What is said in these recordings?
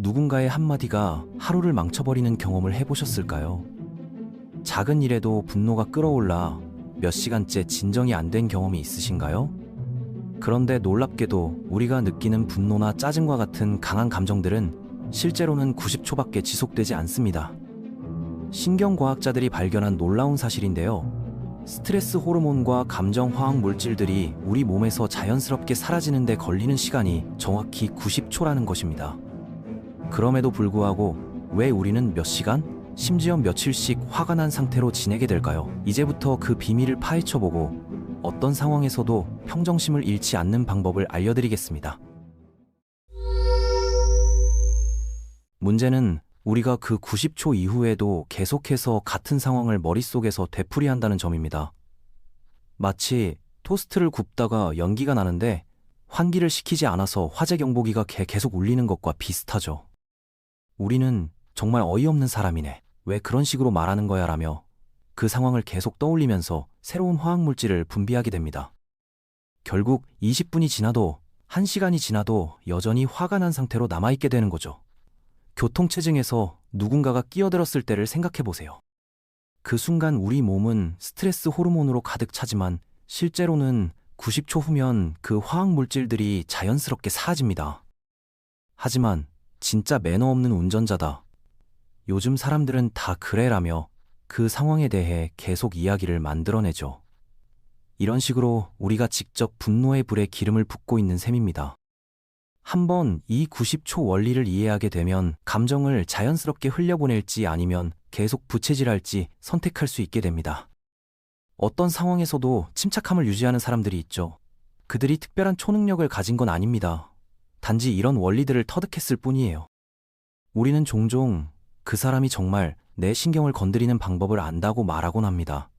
누군가의 한마디가 하루를 망쳐버리는 경험을 해보셨을까요? 작은 일에도 분노가 끌어올라 몇 시간째 진정이 안 된 경험이 있으신가요? 그런데 놀랍게도 우리가 느끼는 분노나 짜증과 같은 강한 감정들은 실제로는 90초밖에 지속되지 않습니다. 신경과학자들이 발견한 놀라운 사실인데요. 스트레스 호르몬과 감정 화학 물질들이 우리 몸에서 자연스럽게 사라지는데 걸리는 시간이 정확히 90초라는 것입니다. 그럼에도 불구하고 왜 우리는 몇 시간, 심지어 며칠씩 화가 난 상태로 지내게 될까요? 이제부터 그 비밀을 파헤쳐보고 어떤 상황에서도 평정심을 잃지 않는 방법을 알려드리겠습니다. 문제는 우리가 그 90초 이후에도 계속해서 같은 상황을 머릿속에서 되풀이한다는 점입니다. 마치 토스트를 굽다가 연기가 나는데 환기를 시키지 않아서 화재 경보기가 개- 계속 울리는 것과 비슷하죠. 우리는 정말 어이없는 사람이네. 왜 그런 식으로 말하는 거야 라며 그 상황을 계속 떠올리면서 새로운 화학물질을 분비하게 됩니다. 결국 20분이 지나도 1시간이 지나도 여전히 화가 난 상태로 남아있게 되는 거죠. 교통체증에서 누군가가 끼어들었을 때를 생각해 보세요. 그 순간 우리 몸은 스트레스 호르몬으로 가득 차지만 실제로는 90초 후면 그 화학 물질들이 자연스럽게 사라집니다. 하지만 진짜 매너 없는 운전자다. 요즘 사람들은 다 그래라며 그 상황에 대해 계속 이야기를 만들어내죠. 이런 식으로 우리가 직접 분노의 불에 기름을 붓고 있는 셈입니다. 한번 이 90초 원리를 이해하게 되면 감정을 자연스럽게 흘려보낼지 아니면 계속 부채질할지 선택할 수 있게 됩니다. 어떤 상황에서도 침착함을 유지하는 사람들이 있죠. 그들이 특별한 초능력을 가진 건 아닙니다. 단지 이런 원리들을 터득했을 뿐이에요. 우리는 종종 그 사람이 정말 내 신경을 건드리는 방법을 안다고 말하곤 합니다.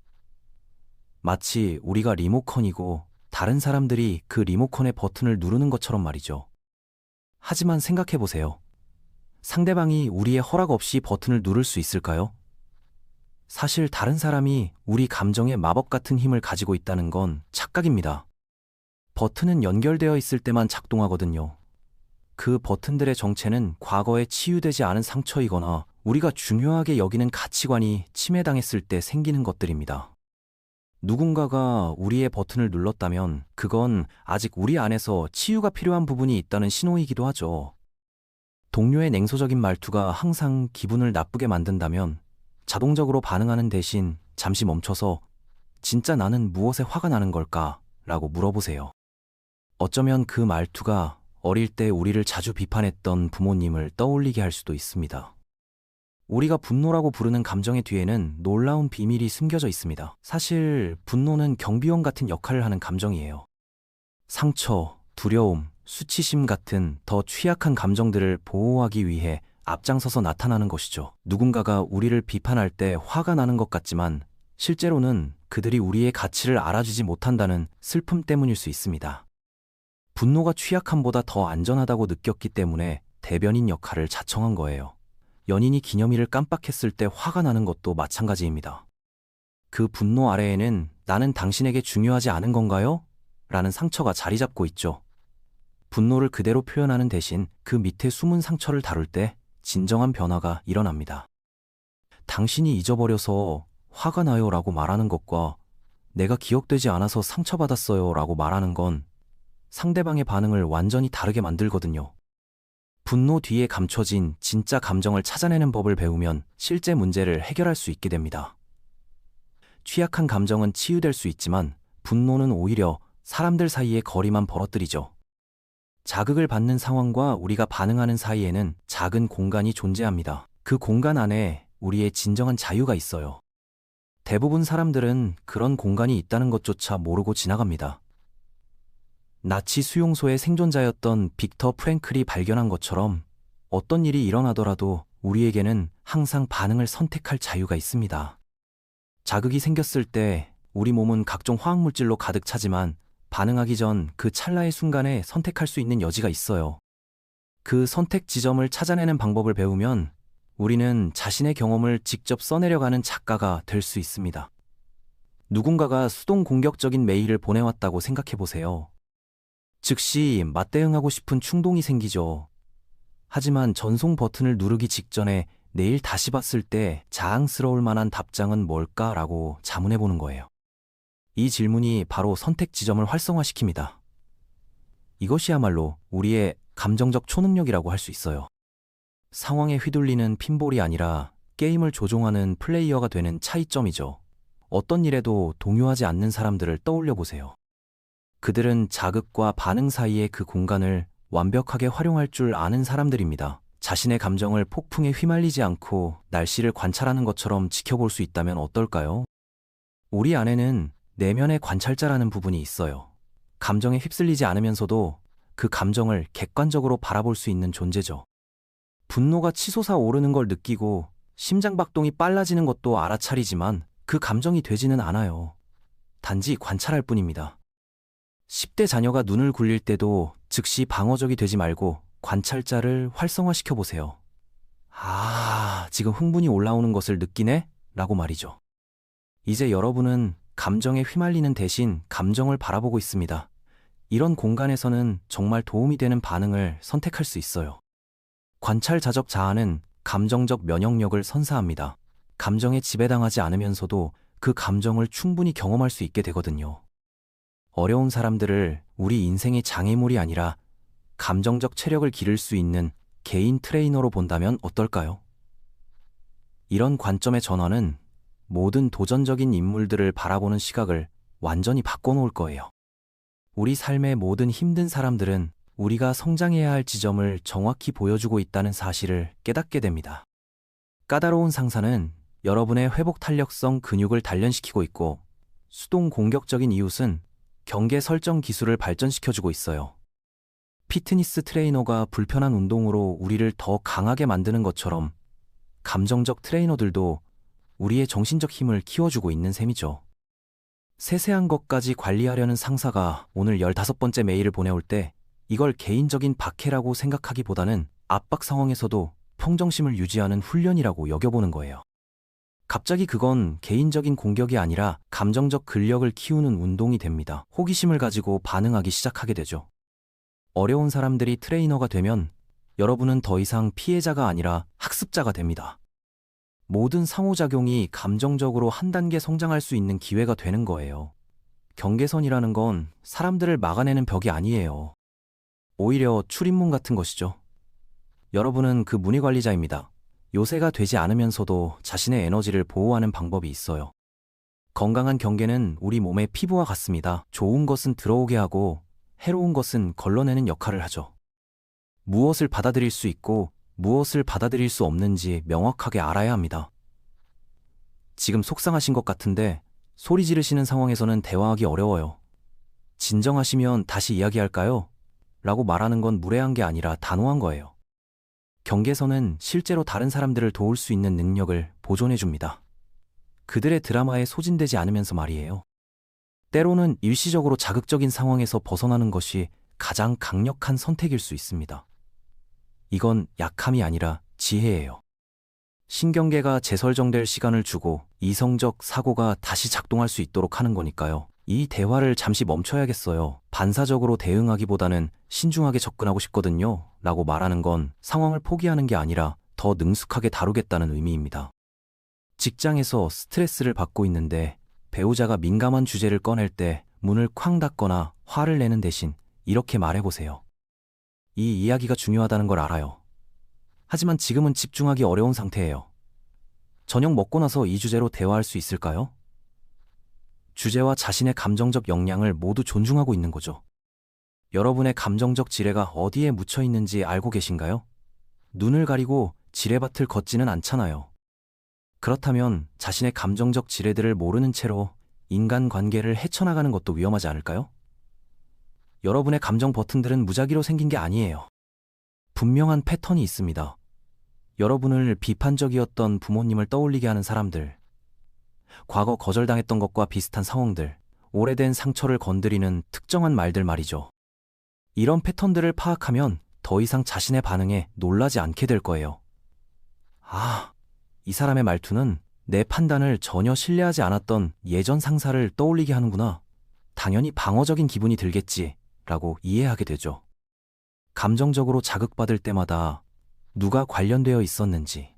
마치 우리가 리모컨이고 다른 사람들이 그 리모컨의 버튼을 누르는 것처럼 말이죠. 하지만 생각해 보세요. 상대방이 우리의 허락 없이 버튼을 누를 수 있을까요? 사실 다른 사람이 우리 감정에 마법 같은 힘을 가지고 있다는 건 착각입니다. 버튼은 연결되어 있을 때만 작동하거든요. 그 버튼들의 정체는 과거에 치유되지 않은 상처이거나 우리가 중요하게 여기는 가치관이 침해당했을 때 생기는 것들입니다. 누군가가 우리의 버튼을 눌렀다면 그건 아직 우리 안에서 치유가 필요한 부분이 있다는 신호이기도 하죠. 동료의 냉소적인 말투가 항상 기분을 나쁘게 만든다면 자동적으로 반응하는 대신 잠시 멈춰서 진짜 나는 무엇에 화가 나는 걸까? 라고 물어보세요. 어쩌면 그 말투가 어릴 때 우리를 자주 비판했던 부모님을 떠올리게 할 수도 있습니다. 우리가 분노라고 부르는 감정의 뒤에는 놀라운 비밀이 숨겨져 있습니다. 사실 분노는 경비원 같은 역할을 하는 감정이에요. 상처, 두려움, 수치심 같은 더 취약한 감정들을 보호하기 위해 앞장서서 나타나는 것이죠. 누군가가 우리를 비판할 때 화가 나는 것 같지만 실제로는 그들이 우리의 가치를 알아주지 못한다는 슬픔 때문일 수 있습니다. 분노가 취약함보다 더 안전하다고 느꼈기 때문에 대변인 역할을 자청한 거예요. 연인이 기념일을 깜빡했을 때 화가 나는 것도 마찬가지입니다. 그 분노 아래에는 나는 당신에게 중요하지 않은 건가요? 라는 상처가 자리 잡고 있죠. 분노를 그대로 표현하는 대신 그 밑에 숨은 상처를 다룰 때 진정한 변화가 일어납니다. 당신이 잊어버려서 화가 나요 라고 말하는 것과 내가 기억되지 않아서 상처받았어요 라고 말하는 건 상대방의 반응을 완전히 다르게 만들거든요. 분노 뒤에 감춰진 진짜 감정을 찾아내는 법을 배우면 실제 문제를 해결할 수 있게 됩니다. 취약한 감정은 치유될 수 있지만 분노는 오히려 사람들 사이에 거리만 벌어뜨리죠. 자극을 받는 상황과 우리가 반응하는 사이에는 작은 공간이 존재합니다. 그 공간 안에 우리의 진정한 자유가 있어요. 대부분 사람들은 그런 공간이 있다는 것조차 모르고 지나갑니다. 나치 수용소의 생존자였던 빅터 프랭클이 발견한 것처럼 어떤 일이 일어나더라도 우리에게는 항상 반응을 선택할 자유가 있습니다. 자극이 생겼을 때 우리 몸은 각종 화학물질로 가득 차지만 반응하기 전 그 찰나의 순간에 선택할 수 있는 여지가 있어요. 그 선택 지점을 찾아내는 방법을 배우면 우리는 자신의 경험을 직접 써내려가는 작가가 될 수 있습니다. 누군가가 수동 공격적인 메일을 보내왔다고 생각해 보세요. 즉시 맞대응하고 싶은 충동이 생기죠. 하지만 전송 버튼을 누르기 직전에 내일 다시 봤을 때 자랑스러울 만한 답장은 뭘까라고 자문해 보는 거예요. 이 질문이 바로 선택 지점을 활성화시킵니다. 이것이야말로 우리의 감정적 초능력이라고 할 수 있어요. 상황에 휘둘리는 핀볼이 아니라 게임을 조종하는 플레이어가 되는 차이점이죠. 어떤 일에도 동요하지 않는 사람들을 떠올려 보세요. 그들은 자극과 반응 사이의 그 공간을 완벽하게 활용할 줄 아는 사람들입니다. 자신의 감정을 폭풍에 휘말리지 않고 날씨를 관찰하는 것처럼 지켜볼 수 있다면 어떨까요? 우리 안에는 내면의 관찰자라는 부분이 있어요. 감정에 휩쓸리지 않으면서도 그 감정을 객관적으로 바라볼 수 있는 존재죠. 분노가 치솟아 오르는 걸 느끼고 심장박동이 빨라지는 것도 알아차리지만 그 감정이 되지는 않아요. 단지 관찰할 뿐입니다. 10대 자녀가 눈을 굴릴 때도 즉시 방어적이 되지 말고 관찰자를 활성화시켜 보세요. 아, 지금 흥분이 올라오는 것을 느끼네? 라고 말이죠. 이제 여러분은 감정에 휘말리는 대신 감정을 바라보고 있습니다. 이런 공간에서는 정말 도움이 되는 반응을 선택할 수 있어요. 관찰 자적 자아는 감정적 면역력을 선사합니다. 감정에 지배당하지 않으면서도 그 감정을 충분히 경험할 수 있게 되거든요. 어려운 사람들을 우리 인생의 장애물이 아니라 감정적 체력을 기를 수 있는 개인 트레이너로 본다면 어떨까요? 이런 관점의 전환은 모든 도전적인 인물들을 바라보는 시각을 완전히 바꿔놓을 거예요. 우리 삶의 모든 힘든 사람들은 우리가 성장해야 할 지점을 정확히 보여주고 있다는 사실을 깨닫게 됩니다. 까다로운 상사는 여러분의 회복 탄력성 근육을 단련시키고 있고 수동 공격적인 이웃은 경계 설정 기술을 발전시켜주고 있어요. 피트니스 트레이너가 불편한 운동으로 우리를 더 강하게 만드는 것처럼 감정적 트레이너들도 우리의 정신적 힘을 키워주고 있는 셈이죠. 세세한 것까지 관리하려는 상사가 오늘 15번째 메일을 보내올 때 이걸 개인적인 박해라고 생각하기보다는 압박 상황에서도 평정심을 유지하는 훈련이라고 여겨보는 거예요. 갑자기 그건 개인적인 공격이 아니라 감정적 근력을 키우는 운동이 됩니다. 호기심을 가지고 반응하기 시작하게 되죠. 어려운 사람들이 트레이너가 되면 여러분은 더 이상 피해자가 아니라 학습자가 됩니다. 모든 상호작용이 감정적으로 한 단계 성장할 수 있는 기회가 되는 거예요. 경계선이라는 건 사람들을 막아내는 벽이 아니에요. 오히려 출입문 같은 것이죠. 여러분은 그 문의 관리자입니다. 요새가 되지 않으면서도 자신의 에너지를 보호하는 방법이 있어요. 건강한 경계는 우리 몸의 피부와 같습니다. 좋은 것은 들어오게 하고 해로운 것은 걸러내는 역할을 하죠. 무엇을 받아들일 수 있고 무엇을 받아들일 수 없는지 명확하게 알아야 합니다. 지금 속상하신 것 같은데 소리 지르시는 상황에서는 대화하기 어려워요. 진정하시면 다시 이야기할까요? 라고 말하는 건 무례한 게 아니라 단호한 거예요. 경계선은 실제로 다른 사람들을 도울 수 있는 능력을 보존해 줍니다. 그들의 드라마에 소진되지 않으면서 말이에요. 때로는 일시적으로 자극적인 상황에서 벗어나는 것이 가장 강력한 선택일 수 있습니다. 이건 약함이 아니라 지혜예요. 신경계가 재설정될 시간을 주고 이성적 사고가 다시 작동할 수 있도록 하는 거니까요. 이 대화를 잠시 멈춰야겠어요. 반사적으로 대응하기보다는 신중하게 접근하고 싶거든요. 라고 말하는 건 상황을 포기하는 게 아니라 더 능숙하게 다루겠다는 의미입니다. 직장에서 스트레스를 받고 있는데 배우자가 민감한 주제를 꺼낼 때 문을 쾅 닫거나 화를 내는 대신 이렇게 말해보세요. 이 이야기가 중요하다는 걸 알아요. 하지만 지금은 집중하기 어려운 상태예요. 저녁 먹고 나서 이 주제로 대화할 수 있을까요? 주제와 자신의 감정적 역량을 모두 존중하고 있는 거죠. 여러분의 감정적 지뢰가 어디에 묻혀 있는지 알고 계신가요? 눈을 가리고 지뢰밭을 걷지는 않잖아요. 그렇다면 자신의 감정적 지뢰들을 모르는 채로 인간 관계를 헤쳐나가는 것도 위험하지 않을까요? 여러분의 감정 버튼들은 무작위로 생긴 게 아니에요. 분명한 패턴이 있습니다. 여러분을 비판적이었던 부모님을 떠올리게 하는 사람들, 과거 거절당했던 것과 비슷한 상황들, 오래된 상처를 건드리는 특정한 말들 말이죠. 이런 패턴들을 파악하면 더 이상 자신의 반응에 놀라지 않게 될 거예요. 아, 이 사람의 말투는 내 판단을 전혀 신뢰하지 않았던 예전 상사를 떠올리게 하는구나. 당연히 방어적인 기분이 들겠지. 라고 이해하게 되죠. 감정적으로 자극받을 때마다 누가 관련되어 있었는지,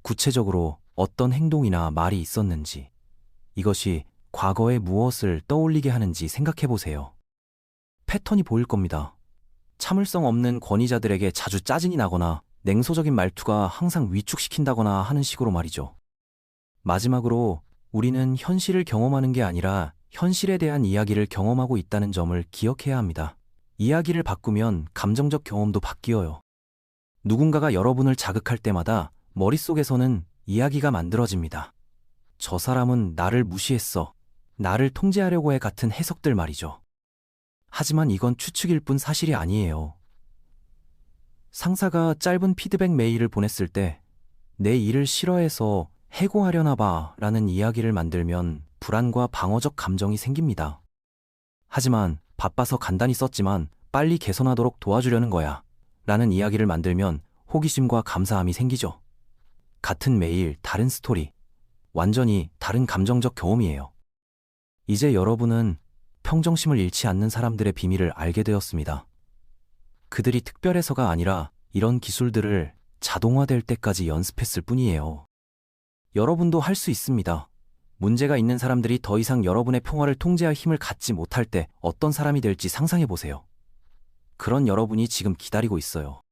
구체적으로 어떤 행동이나 말이 있었는지, 이것이 과거에 무엇을 떠올리게 하는지 생각해 보세요. 패턴이 보일 겁니다. 참을성 없는 권위자들에게 자주 짜증이 나거나 냉소적인 말투가 항상 위축시킨다거나 하는 식으로 말이죠. 마지막으로 우리는 현실을 경험하는 게 아니라 현실에 대한 이야기를 경험하고 있다는 점을 기억해야 합니다. 이야기를 바꾸면 감정적 경험도 바뀌어요. 누군가가 여러분을 자극할 때마다 머릿속에서는 이야기가 만들어집니다. 저 사람은 나를 무시했어. 나를 통제하려고 해 같은 해석들 말이죠. 하지만 이건 추측일 뿐 사실이 아니에요. 상사가 짧은 피드백 메일을 보냈을 때 내 일을 싫어해서 해고하려나 봐 라는 이야기를 만들면 불안과 방어적 감정이 생깁니다. 하지만 바빠서 간단히 썼지만 빨리 개선하도록 도와주려는 거야 라는 이야기를 만들면 호기심과 감사함이 생기죠. 같은 메일, 다른 스토리, 완전히 다른 감정적 경험이에요. 이제 여러분은 평정심을 잃지 않는 사람들의 비밀을 알게 되었습니다. 그들이 특별해서가 아니라 이런 기술들을 자동화될 때까지 연습했을 뿐이에요. 여러분도 할 수 있습니다. 문제가 있는 사람들이 더 이상 여러분의 평화를 통제할 힘을 갖지 못할 때 어떤 사람이 될지 상상해 보세요. 그런 여러분이 지금 기다리고 있어요.